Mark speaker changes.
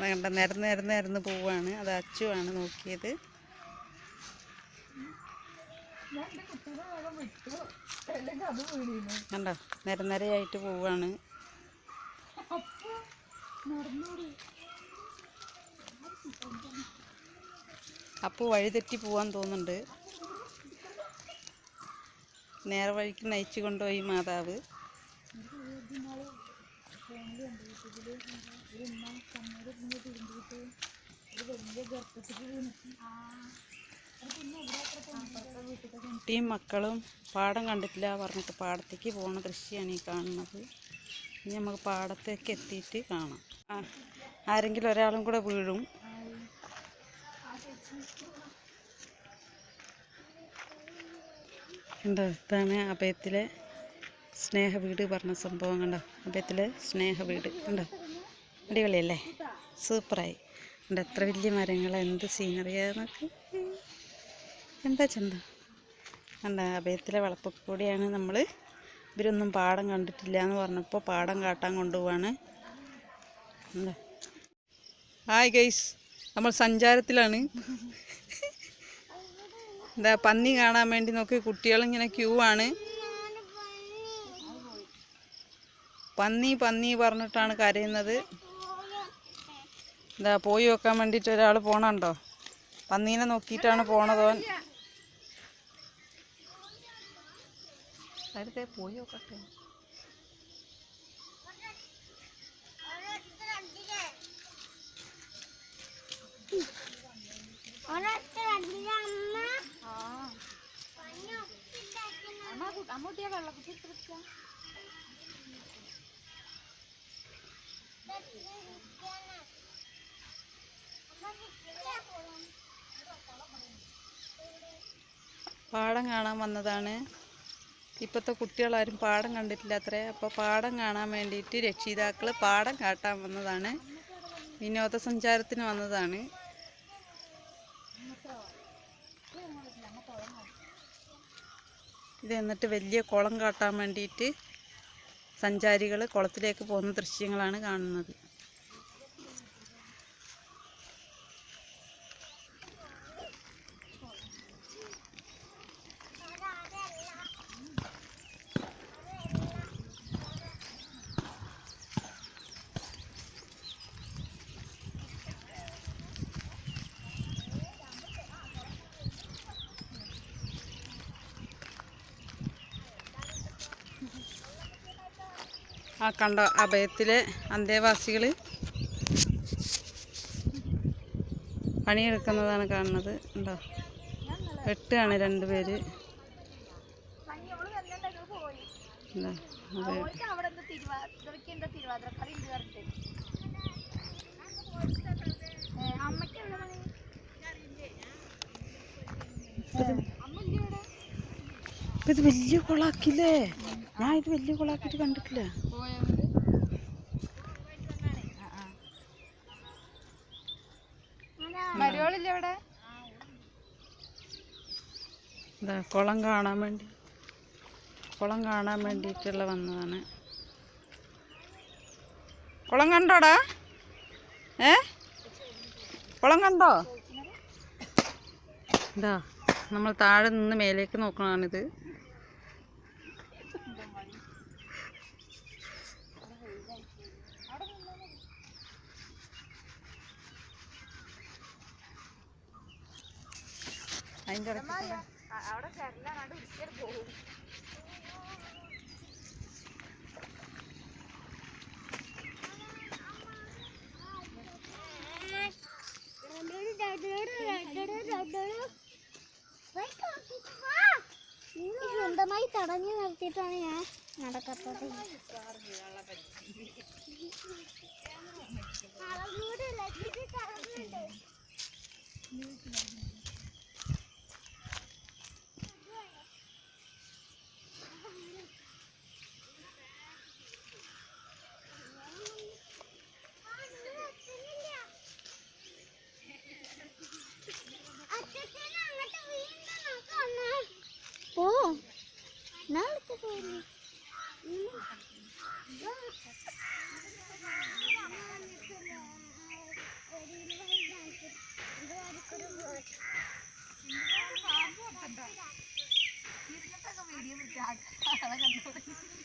Speaker 1: കണ്ട നിരന്ന് നിരന്ന് നിരന്ന് പോവാണ്. അത് അച്ചുവാണ് നോക്കിയത്. കണ്ടോ നിരനിരയായിട്ട് പോവാണ്. അപ്പോൾ വഴിതെറ്റി പോവാൻ തോന്നുന്നുണ്ട്. നേരെ വഴിക്ക് നയിച്ചു കൊണ്ടുപോയി മാതാവ്. കുട്ടിയും മക്കളും പാടം കണ്ടിട്ടില്ല പറഞ്ഞിട്ട് പാടത്തേക്ക് പോകുന്ന ദൃശ്യമാണ് ഈ കാണുന്നത്. ഇനി നമുക്ക് പാടത്തേക്ക് എത്തിയിട്ട് കാണാം. ആരെങ്കിലും ഒരാളും കൂടെ വീഴും. എന്താ? ഇതാണ് അഭയത്തിലെ സ്നേഹ വീട് പറഞ്ഞ സംഭവം കണ്ടോ? അദ്ദേഹത്തിൽ സ്നേഹ വീട് കണ്ടോ? അടിപൊളിയല്ലേ? സൂപ്പറായി. ഉണ്ട് എത്ര വലിയ മരങ്ങൾ എന്ത് സീനറിയാന്നൊക്കെ എന്താ ചന്ത? അല്ല അഭയത്തിലെ വളപ്പൊക്കെ കൂടിയാണ് നമ്മൾ ഇവരൊന്നും പാടം കണ്ടിട്ടില്ല എന്ന് പറഞ്ഞപ്പോൾ പാടം കാട്ടാൻ കൊണ്ടുപോവാണ്. ഹായ് ഗൈസ് നമ്മൾ സഞ്ചാരത്തിലാണ്. എന്താ പന്നി കാണാൻ വേണ്ടി നോക്കി കുട്ടികളിങ്ങനെ ക്യൂ ആണ്. പന്നി പന്നി പറഞ്ഞിട്ടാണ് കരയുന്നത്. എന്താ പോയി വെക്കാൻ വേണ്ടിയിട്ട് ഒരാൾ പോണുണ്ടോ? പന്നീനെ നോക്കിയിട്ടാണ് പോണതോൻ അടുത്തേ പോയി നോക്കട്ടെ. പാടം കാണാൻ വന്നതാണ്. ഇപ്പോഴത്തെ കുട്ടികളാരും പാടം കണ്ടിട്ടില്ല അത്രേ അപ്പോൾ പാടം കാണാൻ വേണ്ടിയിട്ട് രക്ഷിതാക്കൾ പാടം കാട്ടാൻ വന്നതാണ്. വിനോദസഞ്ചാരത്തിന് വന്നതാണ്. ഇത് എന്നിട്ട് വലിയ കുളം കാട്ടാൻ വേണ്ടിയിട്ട് സഞ്ചാരികൾ കുളത്തിലേക്ക് പോകുന്ന ദൃശ്യങ്ങളാണ് കാണുന്നത്. ആ കണ്ട അഭയത്തിലെ അന്തേവാസികൾ പണിയെടുക്കുന്നതാണ് കാണുന്നത്. ഉണ്ടോ വെട്ടുകയാണ് രണ്ടുപേര് എന്താ ഇത് വലിയ കുളാക്കില്ലേ? ഞാൻ ഇത് വലിയ കൊളാക്കിട്ട് കണ്ടിട്ടില്ല. എന്താ കുളം കാണാൻ വേണ്ടി. കുളം കാണാൻ വേണ്ടിയിട്ടുള്ള വന്നതാണ്. കുളം കണ്ടോടാ? ഏ? കുളം കണ്ടോ? എന്താ നമ്മൾ താഴെ നിന്ന് മേലേക്ക് നോക്കണതാണിത്.
Speaker 2: അതിന്റെ
Speaker 3: സ്വന്തമായി തടഞ്ഞു നിർത്തിയിട്ടാണ് ഞാൻ നടക്കാത്തത്. อ看，那个ไ